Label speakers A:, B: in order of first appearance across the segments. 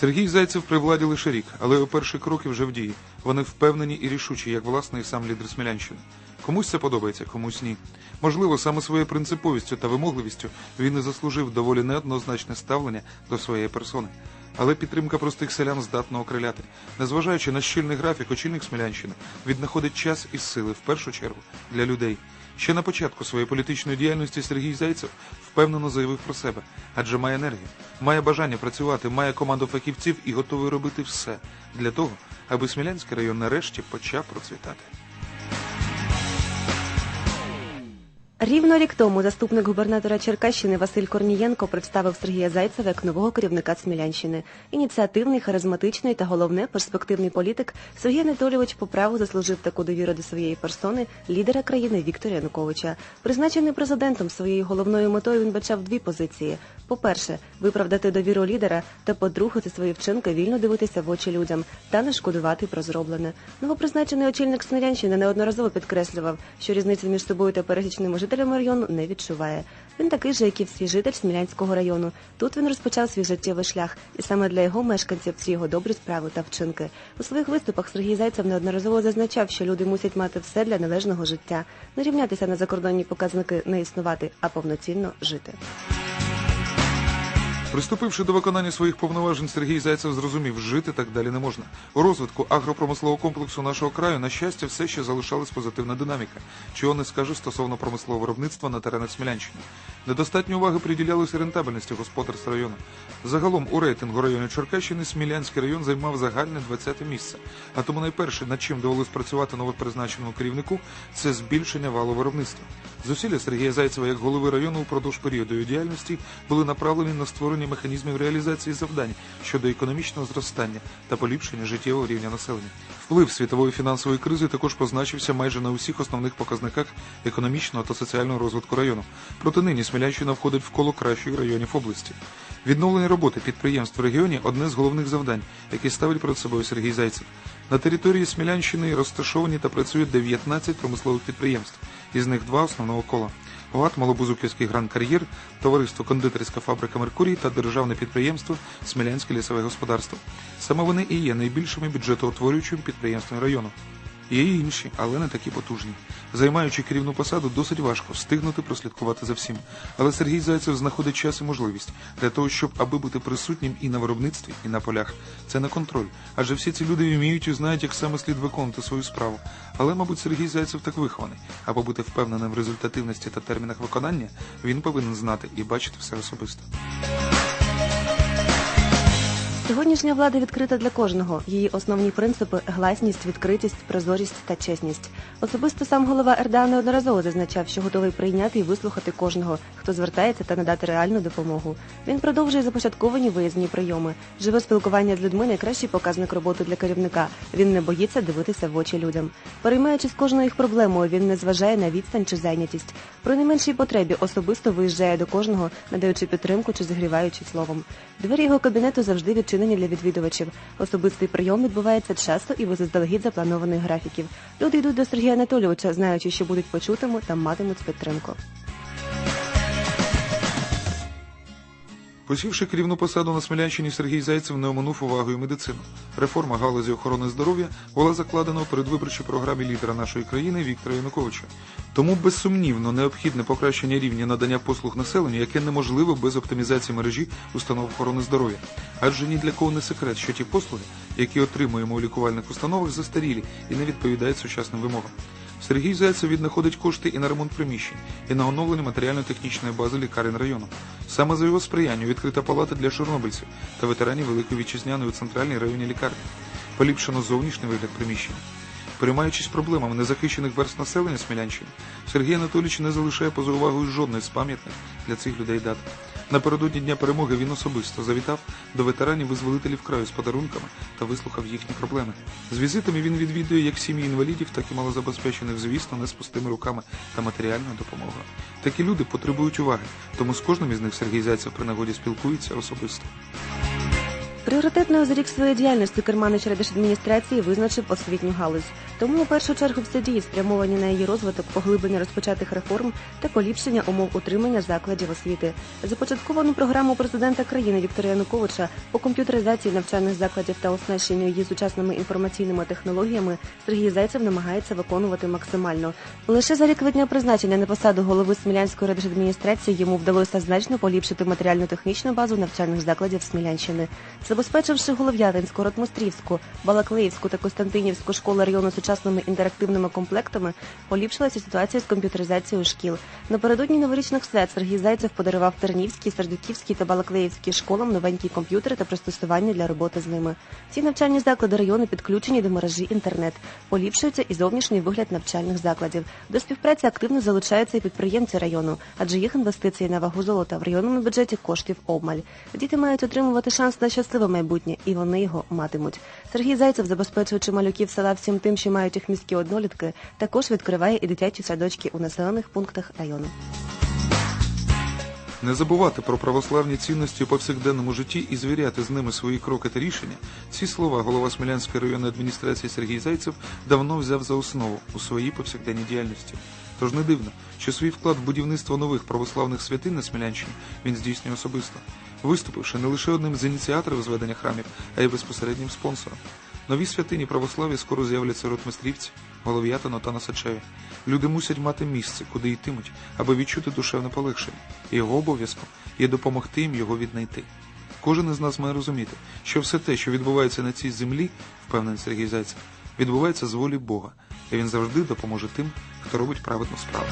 A: Сергій Зайцев при владі лише рік, але його перші кроки вже в дії. Вони впевнені і рішучі, як власне і сам лідер Смілянщини. Комусь це подобається, комусь ні. Можливо, саме своєю принциповістю та вимогливістю він і заслужив доволі неоднозначне ставлення до своєї персони. Але підтримка простих селян здатна окриляти. Незважаючи на щільний графік, очільник Смілянщини віднаходить час і сили в першу чергу для людей. Ще на початку своєї політичної діяльності Сергій Зайцев впевнено заявив про себе, адже має енергію, має бажання працювати, має команду фахівців і готовий робити все для того, аби Смілянський район нарешті почав процвітати.
B: Рівно рік тому заступник губернатора Черкащини Василь Корнієнко представив Сергія Зайцева як нового керівника Смілянщини. Ініціативний, харизматичний та головне перспективний політик Сергій Анатолійович по праву заслужив таку довіру до своєї персони лідера країни Віктора Януковича. Призначений президентом своєю головною метою він бачав дві позиції: по-перше, виправдати довіру лідера, та по-друге, за свої вчинки вільно дивитися в очі людям та не шкодувати про зроблене. Новопризначений очільник Смілянщини неодноразово підкреслював, що різницю між собою та пересічними жителями району не відчуває. Він такий же, як і всі житель Смілянського району. Тут він розпочав свій життєвий шлях, і саме для його мешканців ці його добрі справи та вчинки. У своїх виступах Сергій Зайцев неодноразово зазначав, що люди мусять мати все для належного життя, не рівнятися на закордонні показники, не існувати, а повноцінно жити.
A: Приступивши до виконання своїх повноважень, Сергій Зайцев зрозумів, жити так далі не можна. У розвитку агропромислового комплексу нашого краю, на щастя, все ще залишалась позитивна динаміка, чого не скажу стосовно промислового виробництва на теренах Смілянщини. Недостатньо уваги приділялося рентабельності господарств району. Загалом у рейтингу району Черкащини Смілянський район займав загальне 20-те місце. А тому найперше, над чим довелось працювати новопризначеному керівнику, це збільшення валу виробництва. Зусилля Сергія Зайцева як голови району упродовж періоду діяльності були направлені на створення механізмів реалізації завдань щодо економічного зростання та поліпшення життєвого рівня населення. Вплив світової фінансової кризи також позначився майже на усіх основних показниках економічного та соціального розвитку району. Проте нині Смілянщина входить в коло кращих районів області. Відновлення роботи підприємств в регіоні одне з головних завдань, які ставить перед собою Сергій Зайцев. На території Смілянщини розташовані та працюють 19 промислових підприємств, із них два основного кола. ОАТ Малобузуківський гран-кар'єр, товариство Кондитерська фабрика Меркурій та державне підприємство Смілянське лісове господарство. Саме вони і є найбільшими бюджетоутворюючими підприємствами району. Є і інші, але не такі потужні. Займаючи керівну посаду, досить важко встигнути прослідкувати за всім. Але Сергій Зайцев знаходить час і можливість для того, щоб аби бути присутнім і на виробництві, і на полях. Це не контроль. Адже всі ці люди вміють і знають, як саме слід виконувати свою справу. Але, мабуть, Сергій Зайцев так вихований. Аби бути впевненим в результативності та термінах виконання, він повинен знати і бачити все особисто.
B: Сьогоднішня влада відкрита для кожного. Її основні принципи гласність, відкритість, прозорість та чесність. Особисто сам голова РДА неодноразово зазначав, що готовий прийняти і вислухати кожного, хто звертається та надати реальну допомогу. Він продовжує започатковані виїзні прийоми. Живе спілкування з людьми найкращий показник роботи для керівника. Він не боїться дивитися в очі людям. Переймаючись кожною їх проблемою, він не зважає на відстань чи зайнятість. При найменшій потребі особисто виїжджає до кожного, надаючи підтримку чи зігріваючи словом. Двері його кабінету завжди відчинені для відвідувачів. Особистий прийом відбувається часто і без заздалегідь запланованих графіків. Люди йдуть до Сергія Анатолійовича, знаючи, що будуть почутими та матимуть підтримку.
A: Посівши керівну посаду на Смілянщині, Сергій Зайцев не оминув увагою медицину. Реформа галузі охорони здоров'я була закладена у передвиборчій програмі лідера нашої країни Віктора Януковича. Тому безсумнівно необхідне покращення рівня надання послуг населенню, яке неможливо без оптимізації мережі установ охорони здоров'я. Адже ні для кого не секрет, що ті послуги, які отримуємо у лікувальних установах, застарілі і не відповідають сучасним вимогам. Сергій Зайцев віднаходить кошти і на ремонт приміщень, і на оновлення матеріально-технічної бази лікарень району. Саме за його сприянню відкрита палата для чорнобильців та ветеранів Великої Вітчизняної у центральній районній лікарні. Поліпшено зовнішній вигляд приміщення. Переймаючись проблемами незахищених верст населення Смілянщини, Сергій Анатолійович не залишає поза увагою жодної з пам'ятних для цих людей дат. Напередодні Дня перемоги він особисто завітав до ветеранів-визволителів краю з подарунками та вислухав їхні проблеми. З візитами він відвідує як сім'ї інвалідів, так і малозабезпечених, звісно, не з пустими руками та матеріальною допомогою. Такі люди потребують уваги, тому з кожним із них Сергій Зайцев при нагоді спілкується особисто.
B: Пріоритетною за рік своєї діяльності керманич адміністрації визначив освітню галузь. Тому у першу чергу все дії спрямовані на її розвиток, поглиблення розпочатих реформ та поліпшення умов утримання закладів освіти. Започатковану програму президента країни Віктора Януковича по комп'ютеризації навчальних закладів та оснащенню її сучасними інформаційними технологіями Сергій Зайцев намагається виконувати максимально. Лише за рік від призначення на посаду голови Смілянської райдержадміністрації йому вдалося значно поліпшити матеріально-технічну базу навчальних закладів Смілянщини, забезпечивши Голов'ятинську, Ротмострівську, Балаклеївську та Костянтинівську школи району сучасними інтерактивними комплектами, поліпшилася ситуація з комп'ютеризацією шкіл. Напередодні новорічних свят Сергій Зайцев подарував Тернівській, Сердюківській та Балаклеївській школам новенькі комп'ютери та пристосування для роботи з ними. Ці навчальні заклади району підключені до мережі інтернет. Поліпшується і зовнішній вигляд навчальних закладів. До співпраці активно залучаються і підприємці району, адже їх інвестиції на вагу золота в районному бюджеті коштів обмаль. Діти мають отримувати шанс на щасливе майбутнє, і вони його матимуть. Сергій Зайцев, забезпечуючи малюків села всім тим, що мають їх міські однолітки, також відкриває і дитячі садочки у населених пунктах району.
A: Не забувати про православні цінності у повсякденному житті і звіряти з ними свої кроки та рішення. Ці слова голова Смілянської районної адміністрації Сергій Зайцев давно взяв за основу у своїй повсякденній діяльності. Тож не дивно, що свій вклад в будівництво нових православних святин на Смілянщині він здійснює особисто, виступивши не лише одним з ініціаторів зведення храмів, а й безпосереднім спонсором. Нові святині православ'я скоро з'являться Ротмистрівці, Голов'ятино та Носачеві. Люди мусять мати місце, куди йтимуть, аби відчути душевне полегшення. І його обов'язком є допомогти їм його віднайти. Кожен із нас має розуміти, що все те, що відбувається на цій землі, впевнений Сергій Зайцев, відбувається з волі Бога, і він завжди допоможе тим, хто робить праведну справу.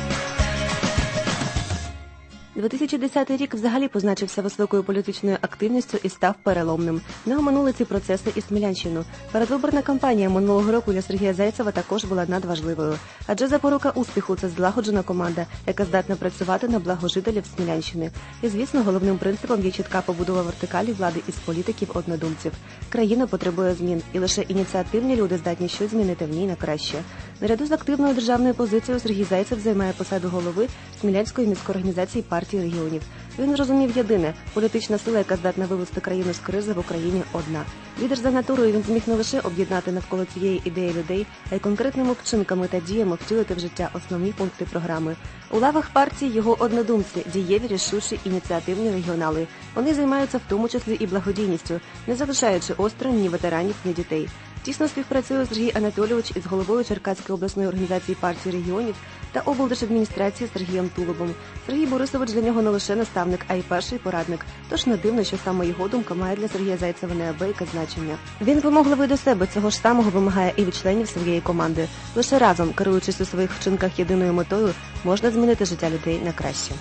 B: 2010 рік взагалі позначився високою політичною активністю і став переломним. Не оминули ці процеси і Смілянщину. Передвиборна кампанія минулого року для Сергія Зайцева також була надважливою. Адже запорука успіху це злагоджена команда, яка здатна працювати на благо жителів Смілянщини. І звісно, головним принципом є чітка побудова вертикалі влади із політиків однодумців. Країна потребує змін, і лише ініціативні люди здатні щось змінити в ній на краще. Наряду з активною державною позицією Сергій Зайцев займає посаду голови Смілянської міської організації партії регіонів. Він зрозумів єдине: політична сила, яка здатна вивести країну з кризи в Україні, одна. Лідер за натурою він зміг не лише об'єднати навколо цієї ідеї людей, а й конкретними вчинками та діями втілити в життя основні пункти програми. У лавах партії його однодумці, дієві, рішучі, ініціативні регіонали. Вони займаються в тому числі і благодійністю, не залишаючи осторонь ні ветеранів, ні дітей. Тісно співпрацює Сергій Анатолійович із головою Черкаської обласної організації партії регіонів та облдержадміністрації Сергієм Тулубом. Сергій Борисович для нього не лише наставник, а й перший порадник. Тож не дивно, що саме його думка має для Сергія Зайцева неабияке значення. Він вимогливий до себе цього ж самого вимагає і від членів своєї команди. Лише разом, керуючись у своїх вчинках єдиною метою, можна змінити життя людей на краще.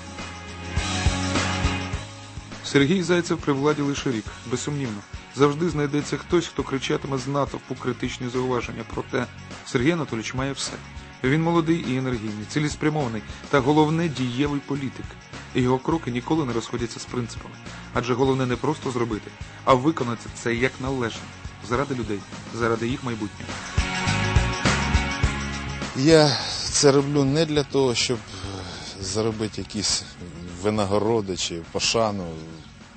A: Сергій Зайцев при владі лише рік, безсумнівно. Завжди знайдеться хтось, хто кричатиме з натовпу критичні зауваження. Проте Сергій Анатолійович має все. Він молодий і енергійний, цілеспрямований та головне дієвий політик. І його кроки ніколи не розходяться з принципами. Адже головне не просто зробити, а виконати це як належно. Заради людей, заради їх майбутнього.
C: Я це роблю не для того, щоб е, заробити якісь винагороди чи пошану.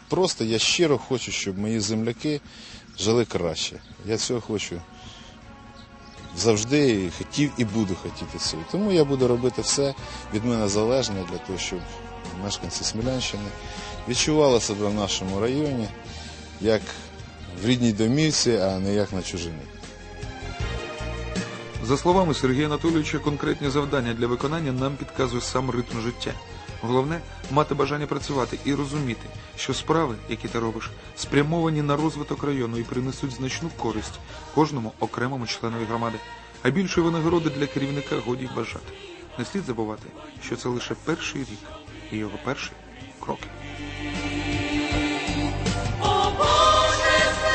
C: Просто я щиро хочу, щоб мої земляки жили краще. Я цього хочу завжди хотів і буду хотіти цього. Тому я буду робити все від мене залежне для того, щоб мешканці Смілянщини відчували себе в нашому районі як в рідній домівці, а не як на чужині.
A: За словами Сергія Анатолійовича, конкретні завдання для виконання нам підказує сам ритм життя. Головне мати бажання працювати і розуміти, що справи, які ти робиш, спрямовані на розвиток району і принесуть значну користь кожному окремому членові громади. А більшої винагороди для керівника годі бажати. Не слід забувати, що це лише перший рік і його перші кроки.